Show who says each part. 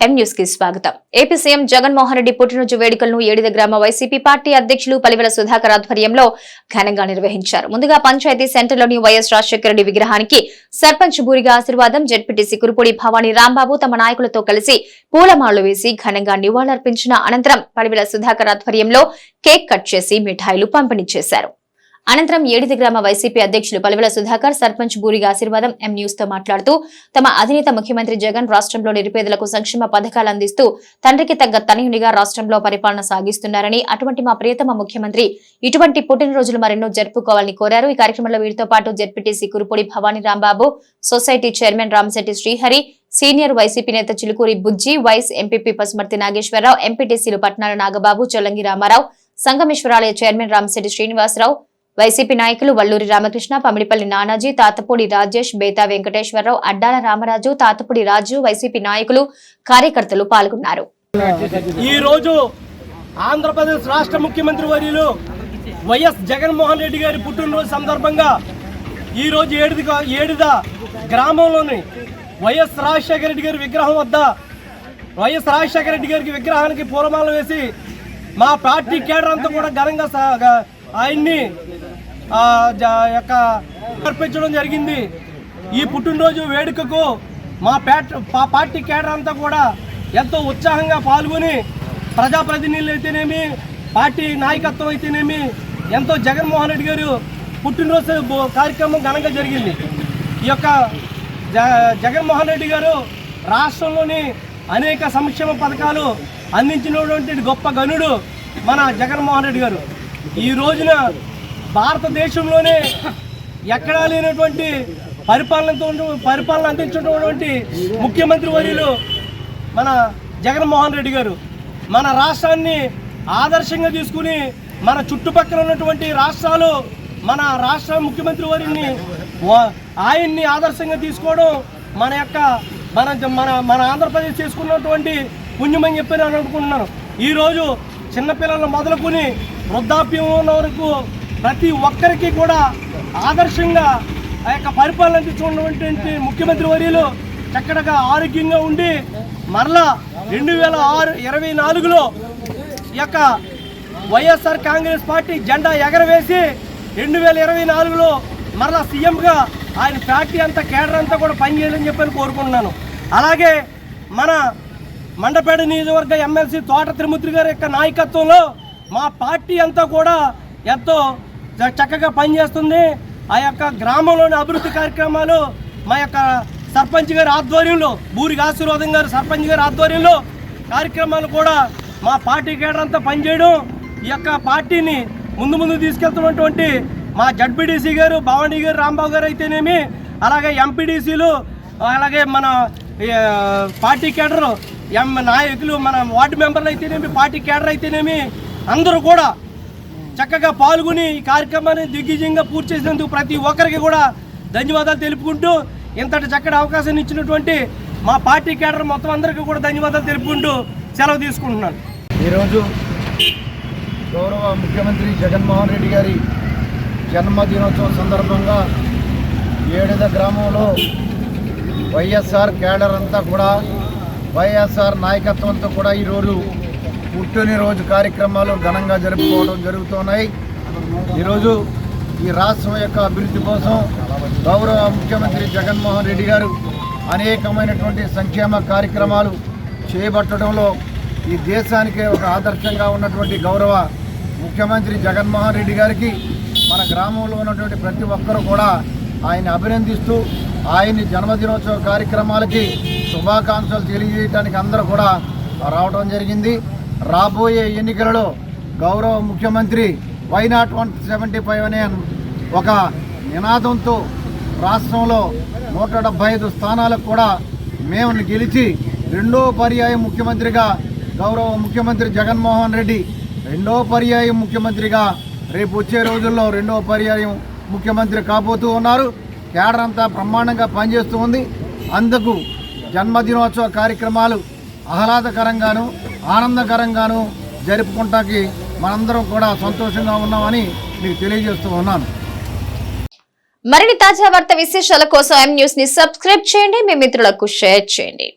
Speaker 1: ఎం న్యూస్కి స్వాగతం. AP CM Jaganmohan Reddy పుట్టినరోజు వేడుకలను ఏడిద గ్రామ వైసీపీ పార్టీ అధ్యక్షులు పలివెల సుధాకర్ ఆధ్వర్యంలో ఘనంగా నిర్వహించారు. ముందుగా పంచాయతీ సెంటర్లోని వైఎస్ రాజశేఖర రెడ్డి విగ్రహానికి సర్పంచ్ బూరిగా ఆశీర్వాదం జడ్పీటీసీ కురుపూడి భవానీ రాంబాబు తమ నాయకులతో కలిసి పూలమాలు వేసి ఘనంగా నివాళులర్పించిన అనంతరం పలివెల సుధాకర్ ఆధ్వర్యంలో కేక్ కట్ చేసి మిఠాయిలు పంపిణీ చేశారు. అనంతరం ఏడిది గ్రామ వైసీపీ అధ్యక్షులు పలివెల సుధాకర్ సర్పంచ్ బూరిగ ఆశీర్వాదం ఎం న్యూస్తో మాట్లాడుతూ తమ అధినేత ముఖ్యమంత్రి జగన్ రాష్ట్రంలో నిరుపేదలకు సంక్షేమ పథకాలు అందిస్తూ తండ్రికి తగ్గ తనయునిగా రాష్ట్రంలో పరిపాలన సాగిస్తున్నారని అటువంటి మా ప్రియతమ ముఖ్యమంత్రి ఇటువంటి పుట్టినరోజులు మరెన్నో జరుపుకోవాలని కోరారు. ఈ కార్యక్రమంలో వీరితో పాటు ZPTC Kurupodi Bhavani Rambabu society chairman Ramasetti Srihari senior YCP నేత చిలుకూరి బుజ్జి వైస్ ఎంపీపీ పసుమర్తి నాగేశ్వరరావు ఎంపీటీసీలు పట్నాల నాగబాబు చొల్లంగి రామారావు సంగమేశ్వరాలయ చైర్మన్ రామశెట్టి శ్రీనివాసరావు వైసీపీ నాయకులు వల్లూరి రామకృష్ణ పమిడిపల్లి నానాజీ తాతపూడి రాజేష్ బేతా వెంకటేశ్వరరావు అడ్డాల రామరాజు తాతపూడి రాజు వైసీపీ నాయకులు కార్యకర్తలు పాల్గొన్నారు.
Speaker 2: ఈ రోజు ఆంధ్రప్రదేశ్ రాష్ట్ర ముఖ్యమంత్రి వర్యులు వైఎస్ జగన్మోహన్ రెడ్డి గారి పుట్టినరోజు సందర్భంగా ఈ రోజు ఏడుద గ్రామంలోని వైఎస్ రాజశేఖర రెడ్డి గారి విగ్రహం వద్ద వైఎస్ రాజశేఖర రెడ్డి గారికి విగ్రహానికి పూలమాల వేసి మా పార్టీ కేడర్ అంతా కూడా ఘనంగా ఆయన్ని యొక్క అర్పించడం జరిగింది. ఈ పుట్టినరోజు వేడుకకు మా పేట పార్టీ కేడర్ అంతా కూడా ఎంతో ఉత్సాహంగా పాల్గొని ప్రజాప్రతినిధులు అయితేనేమి పార్టీ నాయకత్వం అయితేనేమి ఎంతో జగన్మోహన్ రెడ్డి గారు పుట్టినరోజు కార్యక్రమం ఘనంగా జరిగింది. ఈ యొక్క జ జగన్మోహన్ రెడ్డి గారు రాష్ట్రంలోని అనేక సంక్షేమ పథకాలు అందించినటువంటి గొప్ప గనుడు మన జగన్మోహన్ రెడ్డి గారు. ఈ రోజున భారతదేశంలోనే ఎక్కడా లేనటువంటి పరిపాలనతో పరిపాలన అందించినటువంటి ముఖ్యమంత్రి వర్యులు మన జగన్మోహన్ రెడ్డి గారు. మన రాష్ట్రాన్ని ఆదర్శంగా తీసుకుని మన చుట్టుపక్కల ఉన్నటువంటి రాష్ట్రాలు మన రాష్ట్ర ముఖ్యమంత్రి వారిని ఆయన్ని ఆదర్శంగా తీసుకోవడం మన యొక్క మన మన మన ఆంధ్రప్రదేశ్ చేసుకున్నటువంటి పుణ్యమని చెప్పి నేను అనుకుంటున్నాను. ఈరోజు చిన్నపిల్లలు మొదలుకొని వృద్ధాప్యం ఉన్న వరకు ప్రతి ఒక్కరికి కూడా ఆదర్శంగా ఆ యొక్క పరిపాలన అందించుకున్నటువంటి ముఖ్యమంత్రి వర్యులు చక్కగా ఆరోగ్యంగా ఉండి మరలా రెండు వేల ఆరు ఇరవై నాలుగులో యొక్క వైఎస్ఆర్ కాంగ్రెస్ పార్టీ జెండా ఎగరవేసి రెండు వేల ఇరవై నాలుగులో మరలా సీఎంగా ఆయన పార్టీ అంతా కేడర్ అంతా కూడా పనిచేయాలని చెప్పని కోరుకుంటున్నాను. అలాగే మన మండపేట నియోజకవర్గ ఎమ్మెల్సీ తోట త్రిమూర్తి గారి యొక్క నాయకత్వంలో మా పార్టీ అంతా కూడా ఎంతో చక్కగా పనిచేస్తుంది. ఆ యొక్క గ్రామంలోని అభివృద్ధి కార్యక్రమాలు మా యొక్క సర్పంచ్ గారి ఆధ్వర్యంలో బూరిగా ఆశీర్వాదం గారు సర్పంచ్ గారి ఆధ్వర్యంలో కార్యక్రమాలు కూడా మా పార్టీ కేడర్ అంతా పనిచేయడం ఈ యొక్క పార్టీని ముందు ముందు తీసుకెళ్తున్నటువంటి మా జడ్పీడీసీ గారు భవానీ గారు రాంబాబు గారు అయితేనేమి అలాగే ఎంపీడీసీలు అలాగే మన పార్టీ కేడర్ ఎం నాయకులు మన వార్డు మెంబర్లు అయితేనేమి పార్టీ కేడర్ అయితేనేమి అందరూ కూడా చక్కగా పాల్గొని ఈ కార్యక్రమాన్ని దిగ్విజయంగా పూర్తి చేసినందుకు ప్రతి ఒక్కరికి కూడా ధన్యవాదాలు తెలుపుకుంటూ ఇంతటి చక్కటి అవకాశాన్ని ఇచ్చినటువంటి మా పార్టీ కేడర్ మొత్తం అందరికీ కూడా ధన్యవాదాలు తెలుపుకుంటూ సెలవు తీసుకుంటున్నాను.
Speaker 3: ఈరోజు గౌరవ ముఖ్యమంత్రి జగన్మోహన్ రెడ్డి గారి జన్మదినోత్సవం సందర్భంగా ఏడిద గ్రామంలో వైఎస్ఆర్ కేడర్ అంతా కూడా వైఎస్ఆర్ నాయకత్వంతో కూడా ఈరోజు పుట్టినరోజు కార్యక్రమాలు ఘనంగా జరుపుకోవడం జరుగుతున్నాయి. ఈరోజు ఈ రాష్ట్రం యొక్క అభివృద్ధి కోసం గౌరవ ముఖ్యమంత్రి జగన్మోహన్ రెడ్డి గారు అనేకమైనటువంటి సంక్షేమ కార్యక్రమాలు చేపట్టడంలో ఈ దేశానికి ఒక ఆదర్శంగా ఉన్నటువంటి గౌరవ ముఖ్యమంత్రి జగన్మోహన్ రెడ్డి గారికి మన గ్రామంలో ఉన్నటువంటి ప్రతి ఒక్కరూ కూడా ఆయన అభినందిస్తూ ఆయన్ని జన్మదినోత్సవ కార్యక్రమాలకి శుభాకాంక్షలు తెలియజేయడానికి అందరూ కూడా రావడం జరిగింది. రాబోయే ఎన్నికలలో గౌరవ ముఖ్యమంత్రి why not one seventy five అనే ఒక నినాదంతో రాష్ట్రంలో నూట డెబ్బై ఐదు స్థానాలకు కూడా మేము గెలిచి రెండో పర్యాయం ముఖ్యమంత్రిగా గౌరవ ముఖ్యమంత్రి జగన్మోహన్ రెడ్డి రెండో పర్యాయం ముఖ్యమంత్రిగా రేపు వచ్చే రోజుల్లో రెండో పర్యాయం ముఖ్యమంత్రి కాబోతూ ఉన్నారు. కేడర్ అంతా బ్రహ్మాండంగా పనిచేస్తూ ఉంది. అందుకు జన్మదినోత్సవ కార్యక్రమాలు ఆహ్లాదకరంగాను ఆనందకరంగాను జరుపుకుంటానికి మనందరం కూడా సంతోషంగా ఉన్నామని మీకు తెలియజేస్తూ ఉన్నాను.
Speaker 1: మరిన్ని తాజా వార్త విశేషాల కోసం ఎం న్యూస్ని సబ్స్క్రైబ్ చేయండి. మీ మిత్రులకు షేర్ చేయండి.